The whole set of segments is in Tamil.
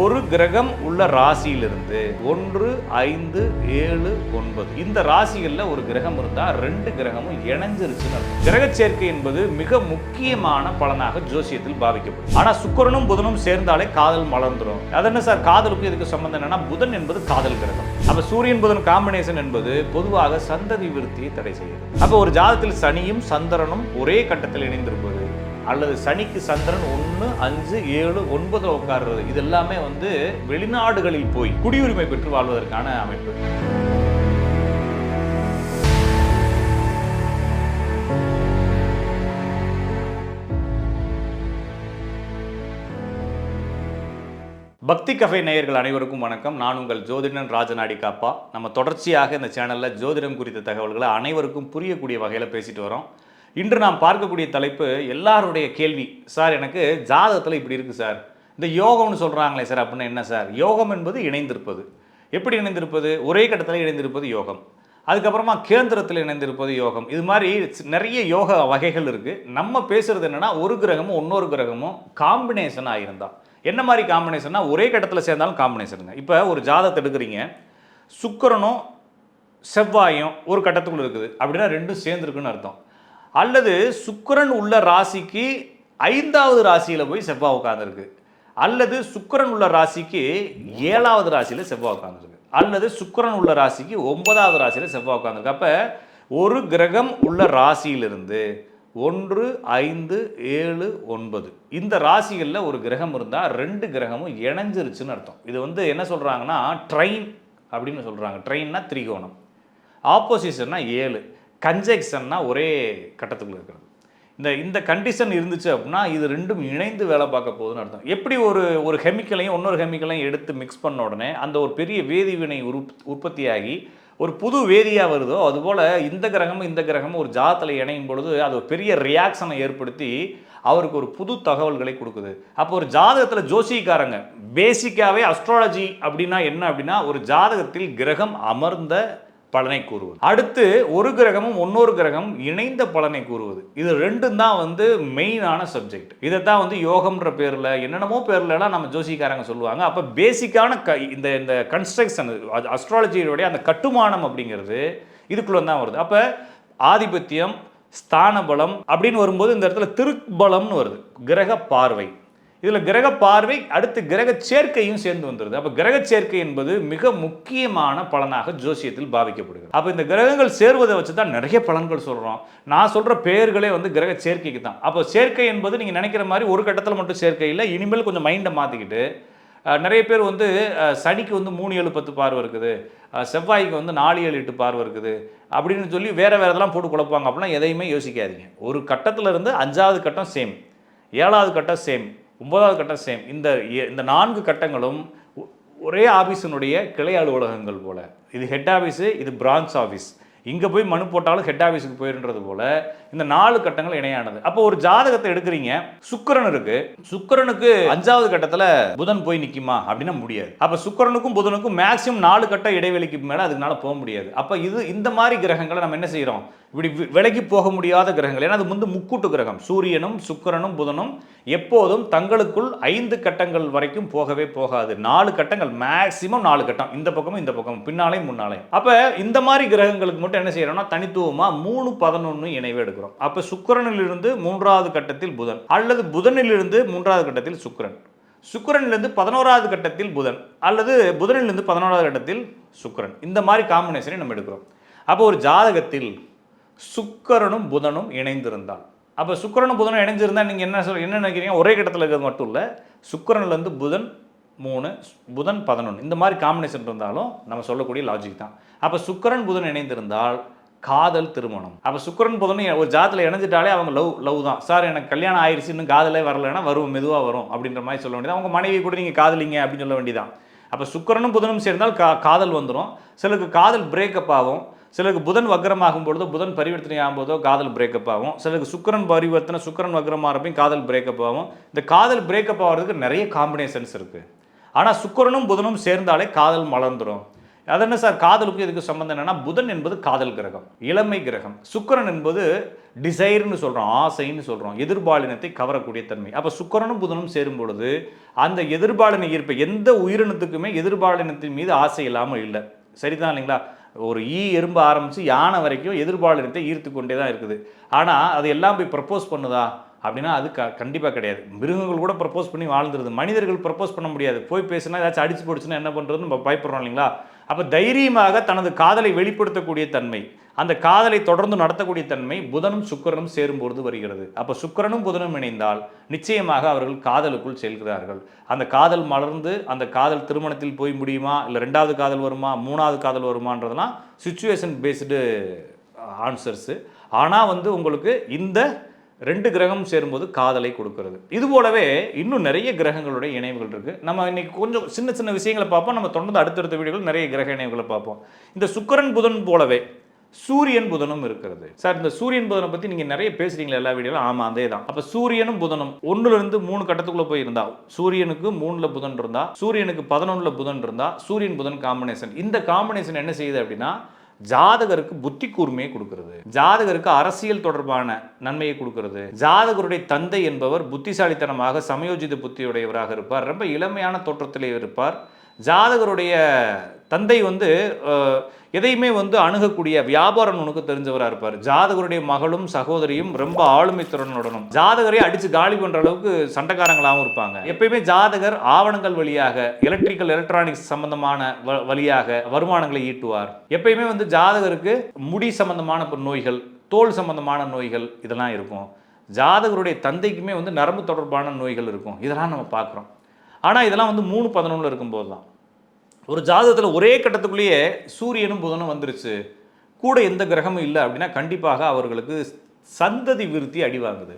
ஒரு கிரகம் உள்ள ராசியிலிருந்து ஒன்று ஐந்து ஏழு ஒன்பது. இந்த ராசிகளில் ஒரு கிரகம் இருந்தால் ரெண்டு கிரகமும் இணைஞ்சிருச்சுன்னு கிரக சேர்க்கை என்பது மிக முக்கியமான பலனாக ஜோசியத்தில் பாவிக்கப்படும். ஆனால் சுக்கரனும் புதனும் சேர்ந்தாலே காதல் மலர்ந்துடும் அது என்ன சார்? காதலுக்கு இதுக்கு சம்பந்தம் என்னன்னா புதன் என்பது காதல் கிரகம். அப்ப சூரியன் புதன் காம்பினேஷன் என்பது பொதுவாக சந்ததி விருத்தியை தடை செய்யும் அப்ப ஒரு ஜாதத்தில் சனியும் சந்திரனும் ஒரே கட்டத்தில் இணைந்திருப்பது அல்லது சனிக்கு சந்திரன் ஒன்று அஞ்சு ஏழு ஒன்பதுல உட்கார்றது இது எல்லாமே வந்து வெளிநாடுகளில் போய் குடியுரிமை பெற்று வாழ்வதற்கான அமைப்பு. பக்தி கஃபே நேயர்கள் அனைவருக்கும் வணக்கம். நான் உங்கள் ஜோதிடன் ராஜநாடி காப்பா நம்ம தொடர்ச்சியாக இந்த சேனலில் ஜோதிடம் குறித்த தகவல்களை அனைவருக்கும் புரியக்கூடிய வகையில் பேசிட்டு வரோம். இன்று நாம் பார்க்கக்கூடிய தலைப்பு எல்லாருடைய கேள்வி. சார் எனக்கு ஜாதகத்தில் இப்படி இருக்குது சார். இந்த யோகம்னு சொல்கிறாங்களே சார் அப்படின்னா என்ன சார்? யோகம் என்பது இணைந்திருப்பது. எப்படி இணைந்திருப்பது? ஒரே கட்டத்தில் இணைந்திருப்பது யோகம். அதுக்கப்புறமா கேந்திரத்தில் இணைந்திருப்பது யோகம். இது மாதிரி நிறைய யோக வகைகள் இருக்குது நம்ம பேசுகிறது என்னென்னா ஒரு கிரகமும் இன்னொரு கிரகமும் காம்பினேஷனாக இருந்தால் என்ன மாதிரி காம்பினேஷன்னா ஒரே கட்டத்தில் சேர்ந்தாலும் காம்பினேஷனுங்க இப்போ ஒரு ஜாதகத்தை எடுக்கிறீங்க. சுக்கரனும் செவ்வாயும் ஒரு கட்டத்துக்குள்ளே இருக்குது. அப்படின்னா ரெண்டும் சேர்ந்துருக்குன்னு அர்த்தம். அல்லது சுக்கரன் உள்ள ராசிக்கு ஐந்தாவது ராசியில் போய் செவ்வாய் உட்காந்துருக்கு அல்லது சுக்கரன் உள்ள ராசிக்கு ஏழாவது ராசியில் செவ்வாய் உட்காந்துருக்கு அல்லது சுக்கரன் உள்ள ராசிக்கு ஒன்பதாவது ராசியில் செவ்வாய் உட்காந்துருக்கு அப்போ ஒரு கிரகம் உள்ள ராசியிலிருந்து ஒன்று ஐந்து ஏழு ஒன்பது. இந்த ராசிகளில் ஒரு கிரகம் இருந்தால் ரெண்டு கிரகமும் இணைஞ்சிருச்சுன்னு அர்த்தம். இது வந்து என்ன சொல்கிறாங்கன்னா ட்ரெயின் அப்படின்னு சொல்கிறாங்க ட்ரெயின்னா திரிகோணம். ஆப்போசிஷன்னா ஏழு. கன்ஜெக்ஷன்னா ஒரே கட்டத்துக்குள்ள இருக்கிறது. இந்த இந்த கண்டிஷன் இருந்துச்சு அப்படின்னா இது ரெண்டும் இணைந்து வேலை பார்க்க போகுதுன்னு அர்த்தம். எப்படி ஒரு ஒரு கெமிக்கலையும் இன்னொரு கெமிக்கலையும் எடுத்து மிக்ஸ் பண்ண உடனே அந்த ஒரு பெரிய வேதிவினை உருப் உற்பத்தியாகி ஒரு புது வேதியாக வருதோ அதுபோல் இந்த கிரகமும் இந்த கிரகமும் ஒரு ஜாதத்தில் இணையும் பொழுது அது ஒரு பெரிய ரியாக்ஷனை ஏற்படுத்தி அவருக்கு ஒரு புது தகவல்களை கொடுக்குது. அப்போ ஒரு ஜாதகத்தில் ஜோசிக்காரங்க பேசிக்காகவே அஸ்ட்ராலஜி அப்படின்னா என்ன அப்படின்னா ஒரு ஜாதகத்தில் கிரகம் அமர்ந்த பலனை கூறுவது. அடுத்து ஒரு கிரகமும் இன்னொரு கிரகம் இணைந்த பலனை கூறுவது. இது ரெண்டும் தான் வந்து மெயினான சப்ஜெக்ட் இதை தான் வந்து யோகம்ன்ற பேரில் என்னென்னமோ பேர்லலாம் நம்ம ஜோசிக்காரங்க சொல்லுவாங்க. அப்போ பேசிக்கான க இந்த இந்த கன்ஸ்ட்ரக்ஷன் அஸ்ட்ராலஜியுடைய அந்த கட்டுமானம் அப்படிங்கிறது இதுக்குள்ளே தான் வருது. அப்போ ஆதிபத்தியம் ஸ்தான பலம் அப்படின்னு வரும்போது இந்த இடத்துல திருப்பலம்னு வருது. கிரக பார்வை. இதில் கிரக பார்வை அடுத்து கிரக சேர்க்கையும் சேர்ந்து வந்துடுது அப்போ கிரக சேர்க்கை என்பது மிக முக்கியமான பலனாக ஜோசியத்தில் பாவிக்கப்படுகிறது. அப்போ இந்த கிரகங்கள் சேருவதை வச்சு தான் நிறைய பலன்கள் சொல்கிறோம் நான் சொல்கிற பெயர்களே வந்து கிரக சேர்க்கைக்கு தான். அப்போ சேர்க்கை என்பது நீங்கள் நினைக்கிற மாதிரி ஒரு கட்டத்தில் மட்டும் சேர்க்கை இல்லை இனிமேல் கொஞ்சம் மைண்டை மாற்றிக்கிட்டு நிறைய பேர் வந்து சனிக்கு வந்து மூணு ஏழு பத்து பார்வை இருக்குது. செவ்வாய்க்கு வந்து நாலு ஏழு எட்டு பார்வை இருக்குது. அப்படின்னு சொல்லி வேறு வேறு இதெல்லாம் போட்டு குழப்பாங்க அப்படிலாம் எதையுமே யோசிக்காதீங்க. ஒரு கட்டத்தில் இருந்து அஞ்சாவது கட்டம் சேம் ஏழாவது கட்டம் சேம் ஒன்பதாவது கட்டம் சேம் இந்த இந்த நான்கு கட்டங்களும் ஒரே ஆஃபீஸினுடைய கிளை அலுவலகங்கள் போல். இது ஹெட் ஆஃபீஸு இது பிரான்ச் ஆஃபீஸ் இங்கே போய் மனு போட்டாலும் ஹெட் ஆஃபீஸுக்கு போயிருன்றது போல். இந்த நாலு கட்டங்கள் இணையானது. அப்போ ஒரு ஜாதகத்தை எடுக்கிறீங்க சுக்கரன் இருக்கு. சுக்கரனுக்கு அஞ்சாவது கட்டத்தில் புதன் போய் நிற்குமா அப்படின்னா முடியாது. அப்போ சுக்கிரனுக்கும் புதனுக்கும் மேக்ஸிமம் நாலு கட்ட இடைவெளிக்கு மேலே அதுக்குனால போக முடியாது. அப்போ இது இந்த மாதிரி கிரகங்களை நம்ம என்ன செய்கிறோம் இப்படி விலைக்கு விலகி போக முடியாத கிரகங்கள். ஏன்னா அது வந்து முக்கூட்டு கிரகம். சூரியனும் சுக்கரனும் புதனும் எப்போதும் தங்களுக்குள் ஐந்து கட்டங்கள் வரைக்கும் போகவே போகாது. நாலு கட்டங்கள் மேக்சிமம் நாலு கட்டம். இந்த பக்கமும் இந்த பக்கமும். பின்னாலையும் முன்னாலையும். அப்போ இந்த மாதிரி கிரகங்களுக்கு மட்டும் என்ன செய்யறோம்னா தனித்துவமாக மூணு பதினொன்று இணைவே இருக்கிறோம். அப்போ சுக்கரனிலிருந்து மூன்றாவது கட்டத்தில் புதன் அல்லது புதனிலிருந்து மூன்றாவது கட்டத்தில் சுக்கரன். சுக்கிரனிலிருந்து பதினோராவது கட்டத்தில் புதன் அல்லது புதனிலிருந்து பதினோராவது கட்டத்தில் சுக்கிரன். இந்த மாதிரி காம்பினேஷனை நம்ம எடுக்கிறோம். அப்போ ஒரு ஜாதகத்தில் சுக்கிரனும் புதனும் இணைந்திருந்தால். அப்போ சுக்கிரனும் புதனும் இணைஞ்சிருந்தால் நீங்கள் என்ன சொல் என்ன நினைக்கிறீங்க? ஒரே கட்டத்தில் இருக்கிறது மட்டும் இல்லை சுக்கரன்லேருந்து புதன் மூணு புதன் பதினொன்று இந்த மாதிரி காம்பினேஷன் இருந்தாலும் நம்ம சொல்லக்கூடிய லாஜிக் தான். அப்போ சுக்கிரன் புதன் இணைந்திருந்தால் காதல் திருமணம். அப்போ சுக்கரன் புதனும் ஒரு ஜாதத்தில் இணைஞ்சிட்டாலே அவங்க லவ் லவ் தான். சார் எனக்கு கல்யாணம் ஆயிடுச்சு இன்னும் காதலே வரலைன்னா வரும் மெதுவாக வரும் அப்படின்ற மாதிரி சொல்ல வேண்டியது. அவங்க மனைவி கூட நீங்கள் காதலிங்க அப்படின்னு சொல்ல வேண்டியதான் அப்போ சுக்கிரனும் புதனும் சேர்ந்தால் கா காதல் வந்துடும் சிலருக்கு காதல் பிரேக்கப் ஆகும். சிலருக்கு புதன் வக்ரமாகும் பொழுதோ புதன் பரிவர்த்தனை ஆகும்போதோ காதல் பிரேக்கப் ஆகும். சிலருக்கு சுக்கிரன் பரிவர்த்தனை சுக்கிரன் வக்ரமாகறப்பையும் காதல் பிரேக்கப் ஆகும். இந்த காதல் பிரேக்கப் ஆகிறதுக்கு நிறைய காம்பினேஷன்ஸ் இருக்குது ஆனால் சுக்கரனும் புதனும் சேர்ந்தாலே காதல் மலர்ந்துடும் அது என்ன சார்? காதலுக்கும் இதுக்கு சம்பந்தம் என்னன்னா புதன் என்பது காதல் கிரகம் இளமை கிரகம். சுக்கரன் என்பது டிசைர்னு சொல்கிறோம் ஆசைன்னு சொல்கிறோம் எதிர்பாலினத்தை கவரக்கூடிய தன்மை. அப்போ சுக்கரனும் புதனும் சேரும் பொழுது அந்த எதிர்பாலின ஈர்ப்பு எந்த உயிரினத்துக்குமே எதிர்பாலினத்தின் மீது ஆசை இல்லாமல் இல்லை. சரிதான் இல்லைங்களா? ஒரு ஈ எறும்பு ஆரம்பித்து யானை வரைக்கும் எதிர்பாலினத்தை ஈர்த்து கொண்டே தான் இருக்குது. ஆனால் அது எல்லாம் போய் ப்ரப்போஸ் பண்ணுதா? அப்படின்னா அது க கண்டிப்பாக கிடையாது. மிருகங்கள் கூட ப்ரப்போஸ் பண்ணி வாழ்ந்துருது. மனிதர்கள் ப்ரப்போஸ் பண்ண முடியாது. போய் பேசினா ஏதாச்சும் அடிச்சு போடுச்சுன்னா என்ன பண்ணுறதுன்னு நம்ம பயப்படுறோம் இல்லைங்களா? அப்போ தைரியமாக தனது காதலை வெளிப்படுத்தக்கூடிய தன்மை அந்த காதலை தொடர்ந்து நடத்தக்கூடிய தன்மை புதனும் சுக்கிரனும் சேரும்பொழுது வருகிறது. அப்போ சுக்கரனும் புதனும் இணைந்தால் நிச்சயமாக அவர்கள் காதலுக்குள் செல்கிறார்கள். அந்த காதல் மலர்ந்து அந்த காதல் திருமணத்தில் போய் முடியுமா இல்லை ரெண்டாவது காதல் வருமா மூணாவது காதல் வருமான்றதெல்லாம் சுச்சுவேஷன் பேஸ்டு ஆன்சர்ஸு ஆனால் வந்து உங்களுக்கு இந்த ரெண்டு கிரகம் சேரும்போது காதலை கொடுக்கறது. இது போலவே இன்னும் நிறைய கிரகங்களுடைய இணைவுகள் இருக்குது நம்ம இன்னைக்கு கொஞ்சம் சின்ன சின்ன விஷயங்களை பார்ப்போம். நம்ம தொடர்ந்து அடுத்தடுத்த வீடியோவில் நிறைய கிரக இணைவுகளை பார்ப்போம். இந்த சுக்கிரன் புதன் போலவே சூரியன் புதனும் இருக்கிறது. சார் இந்த சூரியன் புதனை பற்றி நீங்கள் நிறைய பேசுறீங்களா எல்லா வீடியோவில் ஆமாம் அதே தான் அப்போ சூரியனும் புதனும் ஒன்றுலேருந்து மூணு கட்டத்துக்குள்ளே போய் இருந்தா சூரியனுக்கு மூணில் புதன் இருந்தா சூரியனுக்கு பதினொன்றில் புதன் இருந்தா சூரியன் புதன் காம்பினேஷன் இந்த காம்பினேஷன் என்ன செய்யுது அப்படின்னா ஜாதகருக்கு புத்தி கூர்மையை கொடுக்கிறது. ஜாதகருக்கு அரசியல் தொடர்பான நன்மையை கொடுக்கிறது. ஜாதகருடைய தந்தை என்பவர் புத்திசாலித்தனமாக சமயோஜித புத்தியுடையவராக இருப்பார். ரொம்ப இளமையான தோற்றத்திலே இருப்பார். ஜாதகருடைய தந்தை வந்து எதையுமே வந்து அணுகக்கூடிய வியாபார உனக்கு தெரிஞ்சவராக இருப்பார். ஜாதகருடைய மகளும் சகோதரியும் ரொம்ப ஆளுமை திறனுடனும். ஜாதகரை அடித்து காலி பண்ணுற அளவுக்கு சண்டைக்காரங்களாகவும் இருப்பாங்க. எப்பயுமே ஜாதகர் ஆவணங்கள் வழியாக எலக்ட்ரிக்கல் எலக்ட்ரானிக்ஸ் சம்பந்தமான வ- வழியாக வருமானங்களை ஈட்டுவார். எப்பயுமே வந்து ஜாதகருக்கு முடி சம்பந்தமான நோய்கள் தோல் சம்பந்தமான நோய்கள் இதெல்லாம் இருக்கும். ஜாதகருடைய தந்தைக்குமே வந்து நரம்பு தொடர்பான நோய்கள் இருக்கும். இதெல்லாம் நம்ம பார்க்குறோம். ஆனால் இதெல்லாம் வந்து மூணு பதினொன்றில் இருக்கும்போது தான் ஒரு ஜாதகத்தில் ஒரே கட்டத்துக்குள்ளேயே சூரியனும் புதனும் வந்துருச்சு. கூட எந்த கிரகமும் இல்லை அப்படின்னா கண்டிப்பாக அவர்களுக்கு சந்ததி விருத்தி அடி வாங்குது.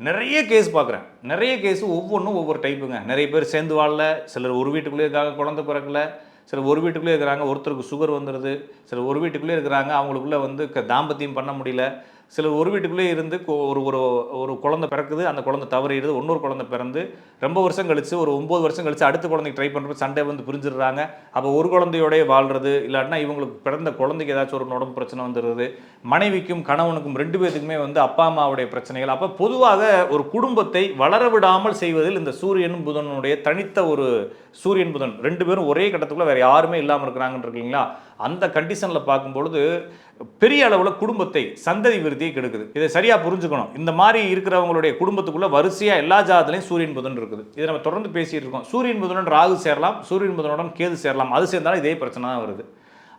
நிறைய கேஸ் பார்க்குறேன். நிறைய கேஸ் ஒவ்வொன்றும் ஒவ்வொரு டைப்புங்க நிறைய பேர் சேர்ந்து வாழல சிலர் ஒரு வீட்டுக்குள்ளே இருக்காங்க குழந்தை பிறக்கல சிலர் ஒரு வீட்டுக்குள்ளே இருக்கிறாங்க ஒருத்தருக்கு சுகர் வந்துடுது சிலர் ஒரு வீட்டுக்குள்ளே இருக்கிறாங்க அவங்களுக்குள்ளே வந்து க- தாம்பத்தியம் பண்ண முடியல சிலர் ஒரு வீட்டுக்குள்ளே இருந்து ஒரு ஒரு ஒரு குழந்தை பிறக்குது அந்த குழந்தை தவறிடுது இன்னொரு குழந்தை பிறந்து ரொம்ப வருஷம் கழிச்சு ஒரு ஒம்பது வருஷம் கழித்து அடுத்த குழந்தைக்கு ட்ரை பண்ணுறப்ப சண்டை வந்து பிரிஞ்சிடுறாங்க. அப்போ ஒரு குழந்தையோடய வாழ்றது இல்லாட்டினா இவங்களுக்கு பிறந்த குழந்தைக்கு ஏதாச்சும் ஒரு உடம்பு பிரச்சனை வந்துடுது மனைவிக்கும் கணவனுக்கும் ரெண்டு பேத்துக்குமே வந்து அப்பா அம்மாவுடைய பிரச்சனைகள். அப்போ பொதுவாக ஒரு குடும்பத்தை வளர விடாமல் செய்வதில் இந்த சூரியனும் புதனுடைய தனித்த ஒரு சூரியன் புதன் ரெண்டு பேரும் ஒரே கட்டத்துக்குள்ள வேற யாருமே இல்லாமல் இருக்கிறாங்கன்னு இருக்கீங்களா? அந்த கண்டிஷனில் பார்க்கும்பொழுது பெரிய அளவில் குடும்பத்தை சந்ததி விருத்தியை கெடுக்குது. இதை சரியாக புரிஞ்சுக்கணும். இந்த மாதிரி இருக்கிறவங்களுடைய குடும்பத்துக்குள்ள வரிசையாக எல்லா ஜாதத்துலையும் சூரியன் புதன் இருக்குது. இதை நம்ம தொடர்ந்து பேசிட்டு இருக்கோம். சூரியன் புதனுடன் ராகு சேரலாம் சூரியன் புதனுடன் கேது சேரலாம். அது சேர்ந்தாலும் இதே பிரச்சனை தான் வருது.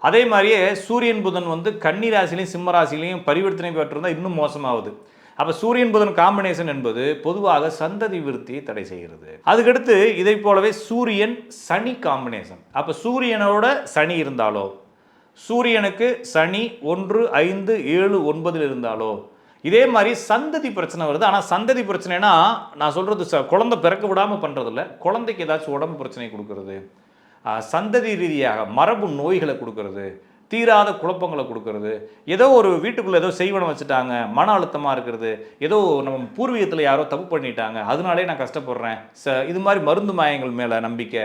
அதே மாதிரியே சூரியன் புதன் வந்து கன்னி ராசிலையும் சிம்ம ராசிலையும் பரிவர்த்தனை பெற்றிருந்தால் இன்னும் மோசமாகுது. அப்போ சூரியன் புதன் காம்பினேஷன் என்பது பொதுவாக சந்ததி விருத்தியை தடை செய்கிறது. அதுக்கடுத்து இதை போலவே சூரியன் சனி காம்பினேஷன் அப்போ சூரியனோட சனி இருந்தாலோ சூரியனுக்கு சனி ஒன்று ஐந்து ஏழு ஒன்பதில் இருந்தாலோ இதே மாதிரி சந்ததி பிரச்சனை வருது. ஆனால் சந்ததி பிரச்சனைனா நான் சொல்கிறது ச குழந்தை பிறக்க விடாமல் பண்ணுறதில்ல குழந்தைக்கு ஏதாச்சும் உடம்பு பிரச்சனை கொடுக்கறது. சந்ததி ரீதியாக மரபு நோய்களை கொடுக்கறது. தீராத குழப்பங்களை கொடுக்கறது. ஏதோ ஒரு வீட்டுக்குள்ளே ஏதோ செய்வனம் வச்சுட்டாங்க மன அழுத்தமாக இருக்கிறது ஏதோ நம்ம பூர்வீகத்தில் யாரோ தப்பு பண்ணிட்டாங்க அதனாலே நான் கஷ்டப்படுறேன். ச இது மாதிரி மருந்து மாயங்கள் மேலே நம்பிக்கை.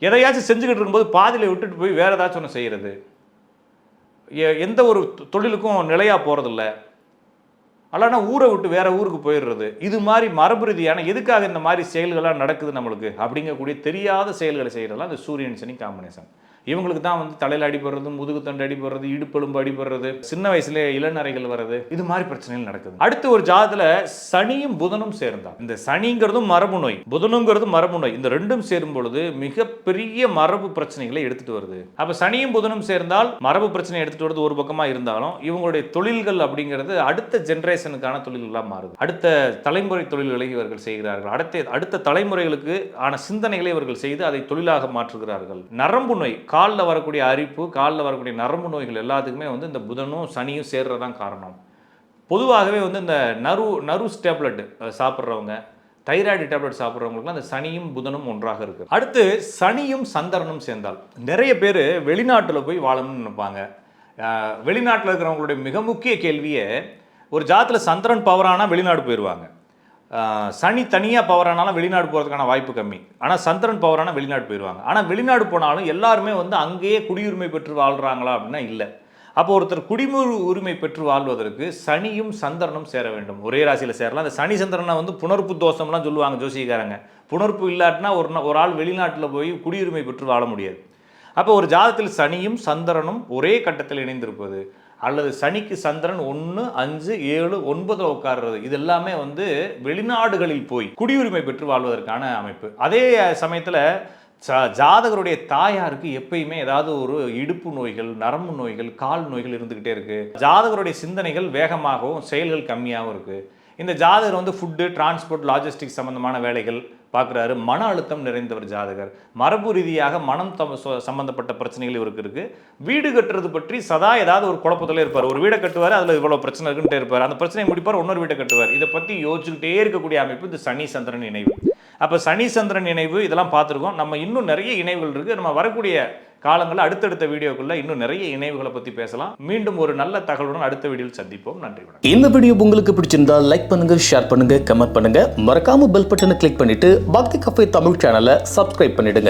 எதையாச்சும் செஞ்சுக்கிட்டு இருக்கும்போது பாதியில் விட்டுட்டு போய் வேறு ஏதாச்சும் ஒன்று செய்கிறது எ- எந்த ஒரு தொ- தொழிலுக்கும் நிலையாக போகிறதில்ல அல்லனா ஊரை விட்டு வேற ஊருக்கு போயிடுறது. இது மாதிரி மரபு ரீதியான எதுக்காக இந்த மாதிரி செயல்கள்லாம் நடக்குது நம்மளுக்கு? அப்படிங்கக்கூடிய தெரியாத செயல்களை செய்கிறதெல்லாம் இந்த சூரியன் சனி காம்பினேஷன் இவங்களுக்கு தான் வந்து தலையில் அடிபடுறது முதுகு தண்டு அடிபடுறது இடுப்பெலும்பு அடிபடுறது சின்ன வயசுல இளநரைகள் வர்றது இது மாதிரி பிரச்சனைகள் நடக்குது. அடுத்து ஒரு ஜாதத்துல சனியும் புதனும் சேர்ந்தா இந்த சனிங்கிறதும் மரபு நோய் புதனுங்கிறதும் மரபு நோய் இந்த ரெண்டும் சேரும் பொழுது மிகப்பெரிய மரபு பிரச்சனைகளை எடுத்துட்டு வருது. அப்ப சனியும் புதனும் சேர்ந்தால் மரபு பிரச்சனை எடுத்துட்டு வருது ஒரு பக்கமா இருந்தாலும் இவங்களுடைய தொழில்கள் அப்படிங்கிறது அடுத்த ஜென்ரேஷனுக்கான தொழில்களாக மாறுது. அடுத்த தலைமுறை தொழில்களை இவர்கள் செய்கிறார்கள். அடுத்த அடுத்த தலைமுறைகளுக்கு ஆன சிந்தனைகளை இவர்கள் செய்து அதை தொழிலாக மாற்றுகிறார்கள். நரம்பு நோய் காலில் வரக்கூடிய அரிப்பு காலில் வரக்கூடிய நரம்பு நோய்கள் எல்லாத்துக்குமே வந்து இந்த புதனும் சனியும் சேர்றதான் காரணம். பொதுவாகவே வந்து இந்த நரு நருஸ் டேப்லெட் சாப்பிட்றவங்க தைராய்டு டேப்லெட் சாப்பிட்றவங்களுக்குலாம் அந்த சனியும் புதனும் ஒன்றாக இருக்குது அடுத்து சனியும் சந்தரனும் சேர்ந்தால். நிறைய பேர் வெளிநாட்டில் போய் வாழணும்னு நினைப்பாங்க. வெளிநாட்டில் இருக்கிறவங்களுடைய மிக முக்கிய கேள்வியே ஒரு ஜாத்தில் சந்திரன் பவரானா வெளிநாடு போயிடுவாங்க சனி தனியாக பவரானாலும் வெளிநாடு போகிறதுக்கான வாய்ப்பு கம்மி. ஆனால் சந்திரன் பவரானால் வெளிநாடு போயிடுவாங்க ஆனால் வெளிநாடு போனாலும் எல்லாருமே வந்து அங்கேயே குடியுரிமை பெற்று வாழ்கிறாங்களா அப்படின்னா இல்லை. அப்போ ஒருத்தர் குடிமுறு உரிமை பெற்று வாழ்வதற்கு சனியும் சந்திரனும் சேர வேண்டும். ஒரே ராசியில் சேரலாம். அந்த சனி சந்திரனை வந்து புணர்ப்பு தோஷம்லாம் சொல்லுவாங்க ஜோசியக்காரங்க. புணர்ப்பு இல்லாட்டினா ஒரு நா- ஒரு ஆள் வெளிநாட்டில் போய் குடியுரிமை பெற்று வாழ முடியாது. அப்போ ஒரு ஜாதத்தில் சனியும் சந்திரனும் ஒரே கட்டத்தில் இணைந்திருப்பது அல்லது சனிக்கு சந்திரன் ஒன்று அஞ்சு ஏழு ஒன்பதில் உட்கார்றது இது எல்லாமே வந்து வெளிநாடுகளில் போய் குடியுரிமை பெற்று வாழ்வதற்கான அமைப்பு. அதே சமயத்தில் ஜா- ஜாதகருடைய தாயாருக்கு எப்பயுமே ஏதாவது ஒரு இடுப்பு நோய்கள் நரம்பு நோய்கள் கால் நோய்கள் இருந்துக்கிட்டே இருக்குது ஜாதகருடைய சிந்தனைகள் வேகமாகவும் செயல்கள் கம்மியாகவும் இருக்குது இந்த ஜாதகர் வந்து ஃபுட்டு டிரான்ஸ்போர்ட் லாஜிஸ்டிக்ஸ் சம்மந்தமான வேலைகள் பார்க்குறாரு மன அழுத்தம் நிறைந்தவர் ஜாதகர். மரபு ரீதியாக மனம் தம் சம்பந்தப்பட்ட பிரச்சனைகள் இவருக்கு இருக்கு. வீடு கட்டுறது பற்றி சதா ஏதாவது ஒரு குழப்பத்தில் இருப்பார். ஒரு வீடை கட்டுவார் அதில் இவ்வளோ பிரச்சனை இருக்குன்ட்டு இருப்பார். அந்த பிரச்சனையை முடிப்பார் இன்னொரு வீட்டை கட்டுவார். இதை பற்றி யோசிச்சுக்கிட்டே இருக்கக்கூடிய அமைப்பு இந்த சனி சந்திரன் இணைவு. அப்போ சனி சந்திரன் இணைவு இதெல்லாம் பார்த்துருக்கோம். நம்ம இன்னும் நிறைய இணைவுகள் இருக்குது நம்ம வரக்கூடிய காலங்களில் அடுத்தடுத்த வீடியோக்குள்ள இன்னும் நிறைய இணைவுகளை பற்றி பேசலாம். மீண்டும் ஒரு நல்ல தகவலுடன் அடுத்த வீடியோவில் சந்திப்போம். நன்றி வணக்கம். இந்த வீடியோ உங்களுக்கு பிடிச்சிருந்தா லைக் பண்ணுங்க ஷேர் பண்ணுங்க கமெண்ட் பண்ணுங்க. மறக்காம பெல் பட்டனை கிளிக் பண்ணிட்டு பக்தி கஃபே தமிழ் சேனலை சப்ஸ்கிரைப் பண்ணிடுங்க.